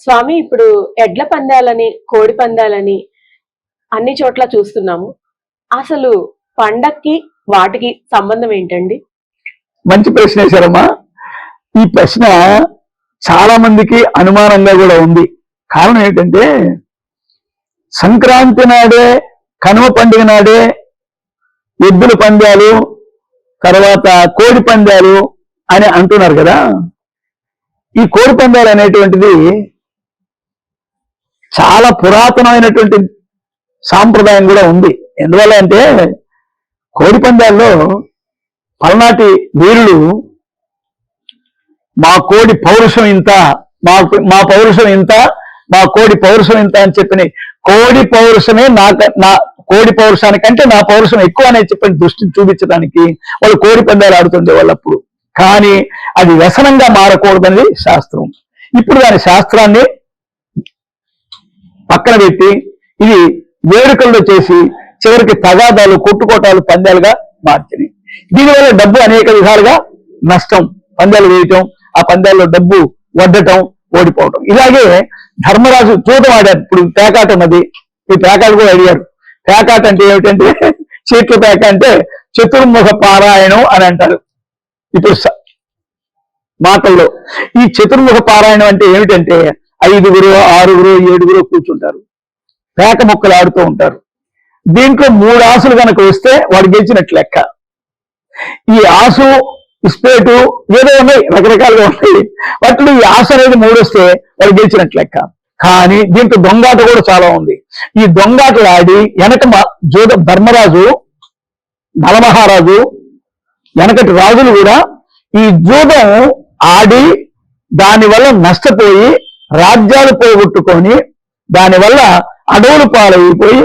స్వామి ఇప్పుడు ఎడ్ల పందాలని కోడి పందాలని అన్ని చోట్ల చూస్తున్నాము. అసలు పండక్కి వాటికి సంబంధం ఏంటండి? మంచి ప్రశ్న వేశారమ్మా. ఈ ప్రశ్న చాలా మందికి అనుమానంగా కూడా ఉంది. కారణం ఏంటంటే సంక్రాంతి నాడే కనుమ పండుగ నాడే ఎద్దుల పందాలు తర్వాత కోడి పందాలు అని అంటున్నారు కదా. ఈ కోడి పందాలు అనేటువంటిది చాలా పురాతనమైనటువంటి సాంప్రదాయం కూడా ఉంది. ఎందువల్ల అంటే కోడి పందాల్లో పల్నాటి వీరులు మా కోడి పౌరుషం ఇంత మా మా పౌరుషం ఇంత మా కోడి పౌరుషం ఇంత అని చెప్పిన కోడి పౌరుషమే నాక నా కోడి పౌరుషానికంటే నా పౌరుషం ఎక్కువ అనే చెప్పిన దృష్టిని చూపించడానికి వాళ్ళు కోడి పందాలు ఆడుతుండే వాళ్ళప్పుడు. కానీ అది వ్యసనంగా మారకూడదనేది శాస్త్రం. ఇప్పుడు దాని శాస్త్రాన్ని పక్కన పెట్టి ఇది వేడుకల్లో చేసి చివరికి తగాదాలు కొట్టుకోటాలు పందాలుగా మార్చినాయి దీనివల్ల డబ్బు అనేక విధాలుగా నష్టం. పందాలు వేయటం ఆ పందాల్లో డబ్బు వడ్డటం ఓడిపోవటం. ఇలాగే ధర్మరాజు చూడటం ఆడారు. ఇప్పుడు పేకాట ఉన్నది. ఈ పేకాట కూడా అడిగారు. పేకాట అంటే ఏమిటంటే చీట్ల పేక అంటే చతుర్ముఖ పారాయణం అని అంటారు. ఇప్పుడు మాటల్లో ఈ చతుర్ముఖ పారాయణం అంటే ఏమిటంటే ఐదుగురు ఆరుగురు ఏడుగురు కూర్చుంటారు. పేక ముక్కలు ఆడుతూ ఉంటారు. దీంట్లో మూడు ఆశలు కనుక వస్తే వాడు గెలిచినట్లు లెక్క. ఈ ఆసు ఇస్పేటు ఏదో ఉన్నాయి రకరకాలుగా ఉన్నాయి. వాటిలో ఈ ఆశ అనేది మూడు వస్తే వాడు గెలిచినట్లు లెక్క. కానీ దీంట్లో దొంగాట కూడా చాలా ఉంది. ఈ దొంగాటలు ఆడి వెనక మ- జోద ధర్మరాజు నలమహారాజు వెనకటి రాజులు కూడా ఈ జూదం ఆడి దానివల్ల నష్టపోయి రాజ్యాలు పోగొట్టుకొని దానివల్ల అడవులు పాలైపోయి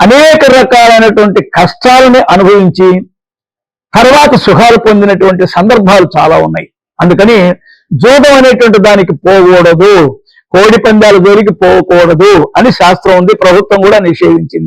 అనేక రకాలైనటువంటి కష్టాలని అనుభవించి తర్వాత సుఖాలు పొందినటువంటి సందర్భాలు చాలా ఉన్నాయి. అందుకని జూదం అనేటువంటి దానికి పోకూడదు. కోడి పందాల జోలికి పోకూడదు అని శాస్త్రం ఉంది ప్రభుత్వం కూడా నిషేధించింది.